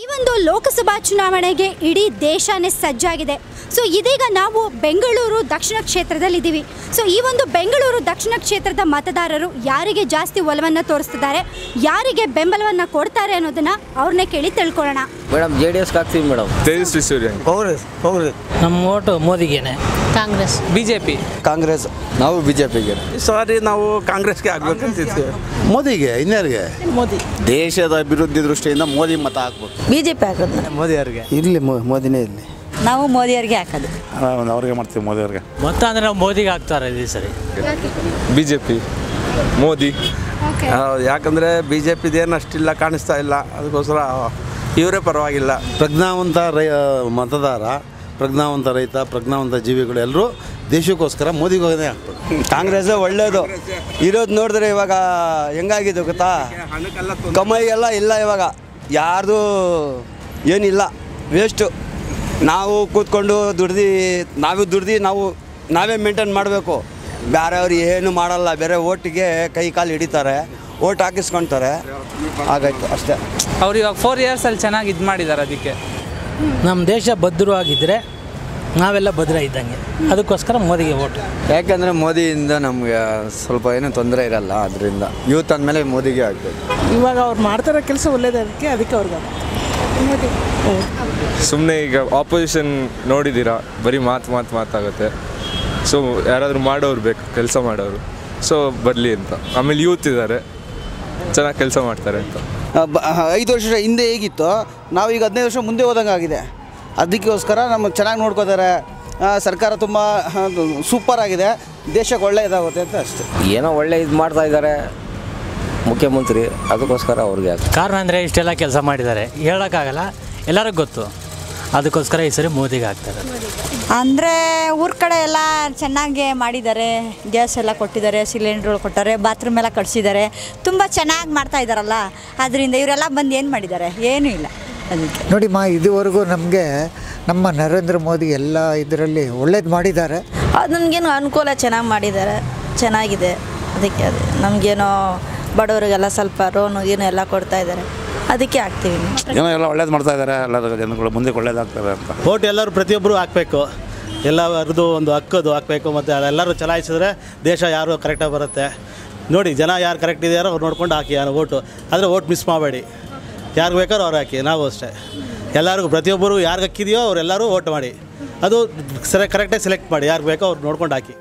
ಈ ಒಂದು ಲೋಕಸಭಾ ಚುನಾವಣೆಗೆ ಇಡೀ ದೇಶನೇ ಸಜ್ಜಾಗಿದೆ. ಸೊ ಇದೀಗ ನಾವು ಬೆಂಗಳೂರು ದಕ್ಷಿಣ ಕ್ಷೇತ್ರದಲ್ಲಿದ್ದೀವಿ. ಸೊ ಈ ಒಂದು ಬೆಂಗಳೂರು ದಕ್ಷಿಣ ಕ್ಷೇತ್ರದ ಮತದಾರರು ಯಾರಿಗೆ ಜಾಸ್ತಿ ಒಲವನ್ನು ತೋರಿಸ್ತಿದ್ದಾರೆ, ಯಾರಿಗೆ ಬೆಂಬಲವನ್ನು ಕೊಡ್ತಾರೆ ಅನ್ನೋದನ್ನು ಅವ್ರನ್ನೇ ಕೇಳಿ ತಿಳ್ಕೊಳ್ಳೋಣ. ಮೇಡಮ್ ಜೆ ಡಿ ಎಸ್ಗೆ ಹಾಕ್ತೀವಿ ಮೇಡಮ್. ತೇಜಸ್ವಿ ಸೂರ್ಯ ಕಾಂಗ್ರೆಸ್ ಕಾಂಗ್ರೆಸ್. ನಮ್ಮ vote ಮೋದಿಗೇನೆ. Congress. BJP. J P Congress ನಾವು ಬಿಜೆಪಿಗೆ. ಜೆ ಪಿಗೆ ಸಾರಿ ನಾವು ಕಾಂಗ್ರೆಸ್ಗೆ ಆಗ್ಬೇಕಂತಿದ್ವಿ. ಮೋದಿಗೆ ಇನ್ಯಾರಿಗೆ? ಮೋದಿ. ದೇಶದ ಅಭಿವೃದ್ಧಿ ದೃಷ್ಟಿಯಿಂದ ಮೋದಿ ಮತ ಹಾಕ್ಬೇಕು. ಬಿಜೆಪಿ ಜೆ ಪಿ ಹಾಕೋದು ಮೋದಿ ಅವರಿಗೆ. ಇರಲಿ ಮೋದಿನೇ ಇರಲಿ. ನಾವು ಮೋದಿಯವ್ರಿಗೆ ಹಾಕೋದು. ಅವ್ರಿಗೆ ಮಾಡ್ತೀವಿ ಮೋದಿ ಅವ್ರಿಗೆ. ಮತ ಅಂದ್ರೆ ನಾವು ಮೋದಿಗೆ ಹಾಕ್ತಾರೆ ಈ ಸರಿ. ಬಿಜೆಪಿ ಜೆ ಪಿ ಮೋದಿ ಯಾಕಂದ್ರೆ ಬಿಜೆಪಿದೇನು ಅಷ್ಟಿಲ್ಲ ಕಾಣಿಸ್ತಾ ಇಲ್ಲ. ಅದಕ್ಕೋಸ್ಕರ ಇವರೇ ಪರವಾಗಿಲ್ಲ. ಪ್ರಜ್ಞಾವಂತ ರೈ ಮತದಾರ ಪ್ರಜ್ಞಾವಂತ ರೈತ ಪ್ರಜ್ಞಾವಂತ ಜೀವಿಗಳು ಎಲ್ಲರೂ ದೇಶಕ್ಕೋಸ್ಕರ ಮೋದಿಗೋಗೇ ಆಗ್ತದೆ. ಕಾಂಗ್ರೆಸ್ ಒಳ್ಳೇದು. ಇರೋದು ನೋಡಿದ್ರೆ ಇವಾಗ ಹೆಂಗಾಗಿದೆ ಗೊತ್ತಾ? ಕಮೈಗೆಲ್ಲ ಎಲ್ಲ ಇಲ್ಲ ಇವಾಗ. ಯಾರ್ದು ಏನಿಲ್ಲ. ವೇಸ್ಟು ನಾವು ಕೂತ್ಕೊಂಡು ದುಡ್ದು ನಾವೇ ದುಡ್ದು ನಾವು ನಾವೇ ಮೇಂಟೈನ್ ಮಾಡಬೇಕು. ಬೇರೆಯವ್ರು ಏನು ಮಾಡಲ್ಲ. ಬೇರೆ ಓಟಿಗೆ ಕೈ ಕಾಲು ಹಿಡಿತಾರೆ. ಓಟ್ ಹಾಕಿಸ್ಕೊಂತಾರೆ. ಹಾಗಾಯ್ತು ಅಷ್ಟೇ. ಅವ್ರು ಇವಾಗ ಫೋರ್ ಇಯರ್ಸಲ್ಲಿ ಚೆನ್ನಾಗಿ ಇದು ಮಾಡಿದ್ದಾರೆ ಅದಕ್ಕೆ. ನಮ್ಮ ದೇಶ ಭದ್ರವಾಗಿದ್ದರೆ ನಾವೆಲ್ಲ ಭದ್ರ ಇದ್ದಂಗೆ. ಅದಕ್ಕೋಸ್ಕರ ಮೋದಿಗೆ ಓಟ್ ಯಾಕಂದರೆ ಮೋದಿಯಿಂದ ನಮಗೆ ಸ್ವಲ್ಪ ಏನು ತೊಂದರೆ ಇರಲ್ಲ ಅದರಿಂದ ಯೂತ್ ಅಂದಮೇಲೆ ಮೋದಿಗೆ ಆಗಬೇಕು. ಇವಾಗ ಅವ್ರು ಮಾಡ್ತಾರೋ ಕೆಲಸ ಒಳ್ಳೇದೇ ಅದಕ್ಕೆ ಅದಕ್ಕೆ ಅವ್ರಿಗೆ ಸುಮ್ಮನೆ ಈಗ ಆಪೋಸಿಷನ್ ನೋಡಿದ್ದೀರಾ ಬರೀ ಮಾತು ಮಾತು ಮಾತಾಗುತ್ತೆ. ಸೊ ಯಾರಾದರೂ ಮಾಡೋರು ಬೇಕು ಕೆಲಸ ಮಾಡೋರು. ಸೊ ಬರಲಿ ಅಂತ. ಆಮೇಲೆ ಯೂತ್ ಇದ್ದಾರೆ. ಚೆನ್ನಾಗಿ ಕೆಲಸ ಮಾಡ್ತಾರೆ ಅಂತ. ಐದು ವರ್ಷ ಹಿಂದೆ ಹೇಗಿತ್ತು? ನಾವು ಈಗ ಹದಿನೈದು ವರ್ಷ ಮುಂದೆ ಹೋದಂಗೆ ಆಗಿದೆ ಅದಕ್ಕೋಸ್ಕರ ನಮ್ಮ ಚೆನ್ನಾಗಿ ನೋಡ್ಕೋತಾರೆ. ಸರ್ಕಾರ ತುಂಬ ಸೂಪರ್ ಆಗಿದೆ. ದೇಶಕ್ಕೆ ಒಳ್ಳೆ ಇದಾಗುತ್ತೆ ಅಂತ ಅಷ್ಟೇ. ಏನೋ ಒಳ್ಳೆ ಇದು ಮಾಡ್ತಾ ಇದ್ದಾರೆ ಮುಖ್ಯಮಂತ್ರಿ ಅದಕ್ಕೋಸ್ಕರ ಅವ್ರಿಗೆ ಕಾರಣ ಅಂದರೆ ಇಷ್ಟೆಲ್ಲ ಕೆಲಸ ಮಾಡಿದ್ದಾರೆ. ಹೇಳೋಕ್ಕಾಗಲ್ಲ. ಎಲ್ಲರಿಗೂ ಗೊತ್ತು. ಅದಕ್ಕೋಸ್ಕರ ಈ ಸರಿ ಮೋದಿಗೆ ಹಾಕ್ತಾರೆ ಅಂದರೆ ಊರ ಕಡೆ ಎಲ್ಲ ಚೆನ್ನಾಗಿ ಮಾಡಿದ್ದಾರೆ. ಗ್ಯಾಸ್ ಎಲ್ಲ ಕೊಟ್ಟಿದ್ದಾರೆ ಸಿಲಿಂಡ್ರ್ ಕೊಟ್ಟಾರೆ ಬಾತ್ರೂಮ್ ಎಲ್ಲ ಕಟ್ಸಿದ್ದಾರೆ. ತುಂಬ ಚೆನ್ನಾಗಿ ಮಾಡ್ತಾ ಇದ್ದಾರಲ್ಲ. ಅದರಿಂದ ಇವರೆಲ್ಲ ಬಂದು ಏನು ಮಾಡಿದ್ದಾರೆ? ಏನೂ ಇಲ್ಲ ಅದಕ್ಕೆ. ಮಾ ಇದುವರೆಗೂ ನಮಗೆ ನಮ್ಮ ನರೇಂದ್ರ ಮೋದಿ ಎಲ್ಲ ಇದರಲ್ಲಿ ಒಳ್ಳೇದು ಮಾಡಿದ್ದಾರೆ. ಅದು ನಮಗೇನು ಅನುಕೂಲ ಚೆನ್ನಾಗಿ ಮಾಡಿದ್ದಾರೆ. ಚೆನ್ನಾಗಿದೆ. ಅದಕ್ಕೆ ಅದು ನಮಗೇನೋ ಬಡವರಿಗೆಲ್ಲ ಸ್ವಲ್ಪ ರೋನು ಗೀನು ಎಲ್ಲ ಕೊಡ್ತಾ ಇದ್ದಾರೆ. ಅದಕ್ಕೆ ಹಾಕ್ತೀವಿ ಏನೋ ಎಲ್ಲ ಒಳ್ಳೇದು ಮಾಡ್ತಾ ಇದ್ದಾರೆ ಎಲ್ಲ ಜನಗಳು ಮುಂದೆ ಒಳ್ಳೇದಾಗ್ತದೆ ಅಂತ. ಓಟ್ ಎಲ್ಲರೂ ಪ್ರತಿಯೊಬ್ಬರು ಹಾಕಬೇಕು. ಎಲ್ಲರದ್ದು ಒಂದು ಹಕ್ಕದು ಹಾಕಬೇಕು ಮತ್ತು ಅದೆಲ್ಲರೂ ಚಲಾಯಿಸಿದ್ರೆ ದೇಶ ಯಾರು ಕರೆಕ್ಟಾಗಿ ಬರುತ್ತೆ. ನೋಡಿ ಜನ ಯಾರು ಕರೆಕ್ಟ್ ಇದೆಯಾರೋ ಅವ್ರು ನೋಡ್ಕೊಂಡು ಹಾಕಿ ಯಾರು ಓಟು ಆದರೆ ಓಟ್ ಮಿಸ್ ಮಾಡಬೇಡಿ. ಯಾರು ಬೇಕಾದ್ರೂ ಅವ್ರು ಹಾಕಿ ನಾವು ಅಷ್ಟೇ. ಎಲ್ಲರಿಗೂ ಪ್ರತಿಯೊಬ್ಬರು ಯಾರಿಗೆ ಹಕ್ಕಿದೆಯೋ ಅವರೆಲ್ಲರೂ ಓಟ್ ಮಾಡಿ. ಅದು ಸರಿ ಕರೆಕ್ಟಾಗಿ ಸೆಲೆಕ್ಟ್ ಮಾಡಿ. ಯಾರು ಬೇಕೋ ಅವ್ರು ನೋಡ್ಕೊಂಡು ಹಾಕಿ.